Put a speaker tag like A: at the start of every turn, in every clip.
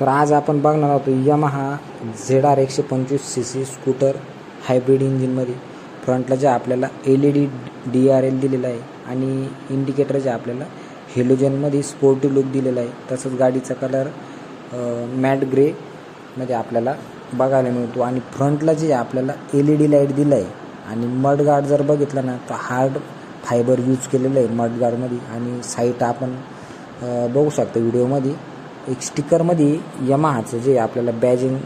A: तर आज आपण बघणार आहोत यमाहा झेड आर एकशे पंचवीस सी सी स्कूटर हायब्रिड इंजिनमध्ये फ्रंटला जे आपल्याला L E D D R L दिलेला आहे आणि इंडिकेटर जे आपल्याला हेलोजनमध्ये स्पोर्टी लुक दिलेला आहे. तसंच गाडीचा कलर मॅट ग्रेमध्ये आपल्याला बघायला मिळतो. आणि फ्रंटला जे आपल्याला एल ई डी लाइट दिलं आहे आणि मड गार्ड जर बघितलं ना तर हार्ड फायबर यूज केलेलं आहे मड गार्डमध्ये आणि साईट आपण बघू शकतो व्हिडिओमध्ये एक स्टिकरमध्ये यमाहाचं जे आपल्याला बॅजिंग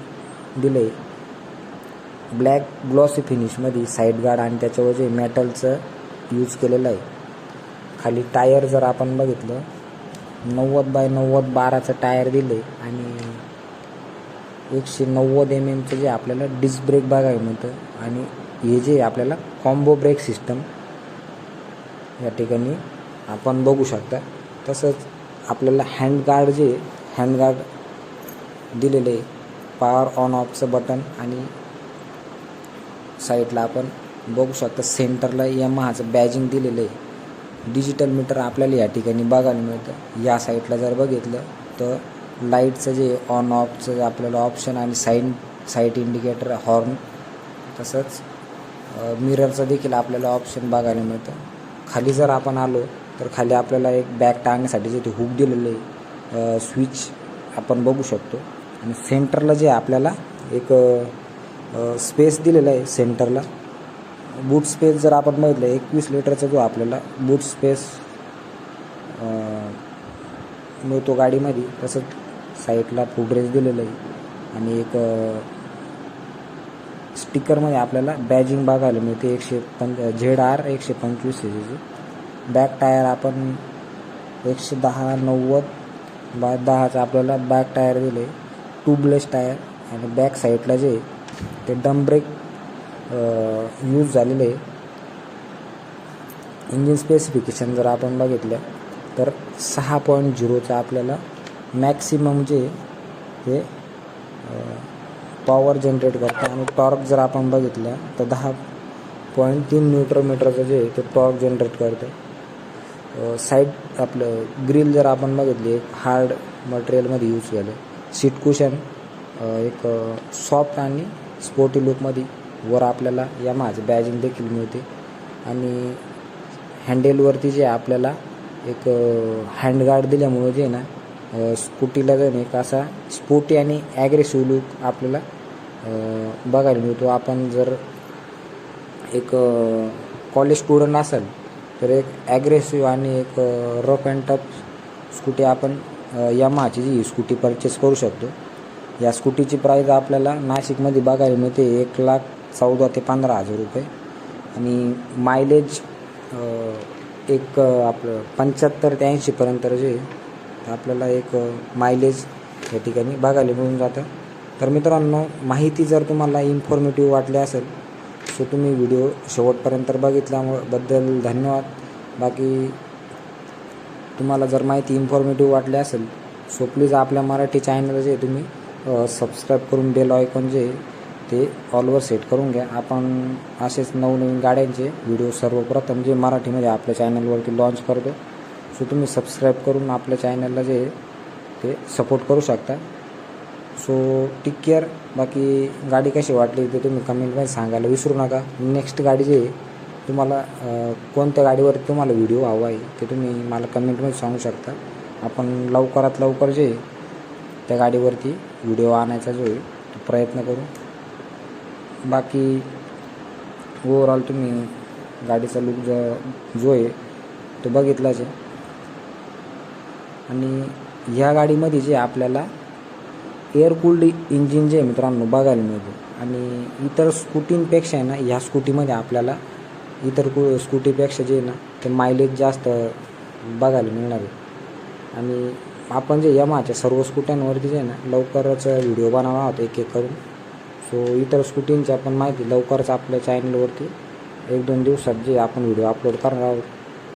A: दिलं आहे ब्लॅक ग्लॉसी फिनिशमध्ये साईड गार्ड आणि त्याच्यावर जे मेटलचं यूज केलेलं आहे. खाली टायर जर आपण बघितलं नव्वद बाय नव्वद बाराचं टायर दिलं आहे आणि एकशे नव्वद एम एमचं जे आपल्याला डिस्क ब्रेक बघायला मिळतं आणि हे जे आपल्याला कॉम्बो ब्रेक सिस्टम या ठिकाणी आपण बघू शकता. तसंच आपल्याला हँडगार्ड जे हँडगार्ड दिलेले आहे पॉवर ऑन ऑफचं बटन आणि साईडला आपण बघू शकता सेंटरला यमहाचं बॅजिंग दिलेलं आहे डिजिटल मीटर आपल्याला या ठिकाणी बघायला मिळतं. या साईडला जर बघितलं तर लाईटचं जे ऑन ऑफचं जे आपल्याला ऑप्शन आणि साईन साईट इंडिकेटर हॉर्न तसंच मिररचं देखील आपल्याला ऑप्शन बघायला मिळतं. खाली जर आपण आलो तर खाली आपल्याला एक बॅग टाकण्यासाठी जे ते हुक दिलेलं आहे स्विच आपण बघू शकतो. आणि सेंटरला जे आपल्याला एक स्पेस दिलेला आहे सेंटरला बूट स्पेस जर आपण बघितलं एकवीस लिटरचा जो आपल्याला बूट स्पेस मिळतो गाडीमध्ये तसंच साईडला फुटरेज दिलेलं आहे. आणि एक स्टिकरमध्ये आपल्याला बॅजिंग बघायला मिळते एकशे पं झेड आर एकशे पंचवीस सीसीची बॅक टायर आपण एकशे दहा नव्वद बा दहाचं आपल्याला बॅक टायर दिले. ट्यूबलेस टायर आणि बॅक साईडला जे ते डम ब्रेक यूज झालेले. इंजिन स्पेसिफिकेशन जर आपण बघितलं तर सहा पॉईंट झिरोचं आपल्याला मॅक्सिमम जे हे पॉवर जनरेट करतं. आणि टॉर्क जर आपण बघितलं तर दहा पॉईंट तीन न्यूट्रल मीटरचं जे ते टॉर्क जनरेट करतं. साईड आपलं ग्रिल जर आपण बघितली एक हार्ड मटेरियलमध्ये यूज केलं सीट कुशन एक सॉफ्ट आणि स्पोर्टी लुकमध्ये वर आपल्याला या माझं बॅजिंग देखील मिळते. आणि हँडेलवरती जे आपल्याला एक हँडगार्ड दिल्यामुळं जे ना स्कूटीला जाऊन एक असा स्पोर्टी आणि ॲग्रेसिव्ह लुक आपल्याला बघायला मिळतो. आपण जर एक कॉलेज स्टुडंट असेल तर एक ॲग्रेसिव्ह आणि एक रफ अँड टफ स्कूटी आपण यमाची जी स्कूटी परचेस करू शकतो. या स्कूटीची प्राईज आपल्याला नाशिकमध्ये बघायला मिळते एक लाख चौदा ते पंधरा हजार रुपये. आणि मायलेज एक आपलं पंच्याहत्तर ते ऐंशीपर्यंत जे आपल्याला एक मायलेज या ठिकाणी बघायला मिळून जातं. तर मित्रांनो माहिती जर तुम्हाला इन्फॉर्मेटिव्ह वाटली असेल सो तुम्ही व्हिडिओ शेवटपर्यंत बघितल्याबद्दल धन्यवाद. बाकी तुम्हाला जर माहिती इन्फॉर्मेटिव्ह वाटली असेल सो प्लीज आपल्या मराठी चॅनल जे तुम्ही सबस्क्राईब करून बेल आयकॉन जे ते ऑलवर सेट करून घ्या. आपण असेच नवनवीन गाड्यांचे व्हिडिओ सर्वप्रथम जे मराठीमध्ये आपल्या चॅनलवरती लॉन्च करतो सो तुम्ही सबस्क्राईब करून आपल्या चॅनलला जे ते सपोर्ट करू शकता. सो टेक केअर बाकी गाडी कशी वाटली ते तुम्ही कमेंटमध्ये सांगायला विसरू नका. नेक्स्ट गाडी जे तुम्हाला कोणत्या गाडीवरती तुम्हाला व्हिडिओ हवा आहे ते तुम्ही मला कमेंटमध्ये सांगू शकता. आपण लवकरात लवकर जे त्या गाडीवरती व्हिडिओ आणायचा जो आहे तो प्रयत्न करू. बाकी ओवरऑल तुम्ही गाडीचा लुक जो जो आहे तो बघितलाच आहे. आणि ह्या गाडीमध्ये जे आपल्याला एअर कूल्ड इंजिन जे मित्रांनो बघायला मिळतो. आणि इतर स्कूटींपेक्षा आहे ना ह्या स्कूटीमध्ये आपल्याला इतर कु स्कूटीपेक्षा जे आहे ना ते मायलेज जास्त बघायला मिळणार आहे. आणि आपण जे यमाच्या सर्व स्कूट्यांवरती जे आहे ना लवकरच व्हिडिओ बनवणार आहोत एक एक करून. सो इतर स्कूटींची आपण माहिती लवकरच आपल्या चॅनलवरती एक दोन दिवसात जे आपण व्हिडिओ अपलोड करणार आहोत.